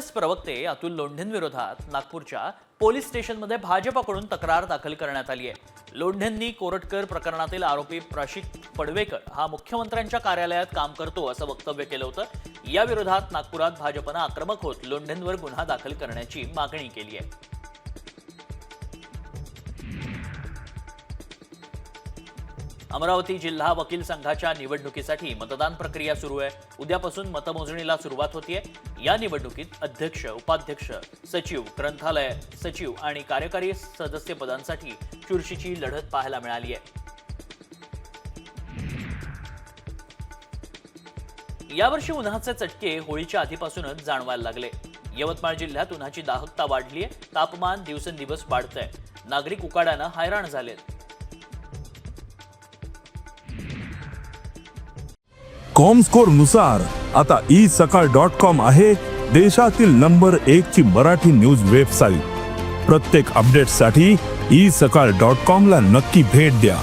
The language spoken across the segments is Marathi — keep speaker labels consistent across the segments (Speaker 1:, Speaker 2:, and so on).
Speaker 1: काँग्रेस प्रवक्ते अतुल लोंढेंविरोधात नागपूरच्या पोलीस स्टेशनमध्ये भाजपाकडून तक्रार दाखल करण्यात आली आहे. लोंढेंनी कोरटकर प्रकरणातील आरोपी प्रशिक पडवेकर हा मुख्यमंत्र्यांच्या कार्यालयात काम करतो असं वक्तव्य केलं होतं. या विरोधात नागपुरात भाजपनं आक्रमक होत लोंढेंवर गुन्हा दाखल करण्याची मागणी केली आहे. अमरावती जिल्हा वकील संघाच्या निवडणुकीसाठी मतदान प्रक्रिया सुरू आहे. उद्यापासून मतमोजणीला सुरुवात होतीये. या निवडणुकीत अध्यक्ष उपाध्यक्ष सचिव ग्रंथालय सचिव आणि कार्यकारी सदस्य पदांसाठी चुरशीची लढत पाहायला मिळाली आहे यावर्षी उन्हाचे चटके होळीच्या आधीपासूनच जाणवायला लागले. यवतमाळ जिल्ह्यात उन्हाची दाहकता वाढलीय. तापमान दिवसेंदिवस वाढतंय. नागरिक उकाड्यानं हैराण झालेत.
Speaker 2: कॉमस्कोरनुसार आता ई सकाळ डॉट कॉम आहे देशातील नंबर एक ची मराठी न्यूज वेबसाईट प्रत्येक अपडेटसाठी ई सकाळ डॉट कॉम ला नक्की भेट द्या.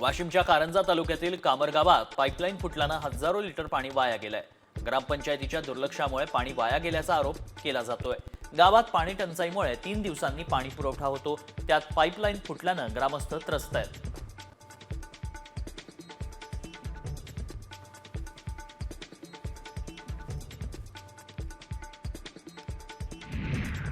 Speaker 1: वाशिमच्या कारंजा तालुक्यातील कामरगावात पाईपलाईन फुटल्यानं हजारो लिटर पाणी वाया गेलंय. ग्रामपंचायतीच्या दुर्लक्षामुळे पाणी वाया गेल्याचा आरोप केला जातोय. गावात पाणी टंचाईमुळे तीन दिवसांनी पाणी पुरवठा होतो. त्यात पाईपलाईन फुटल्यानं ग्रामस्थ त्रस्त आहेत.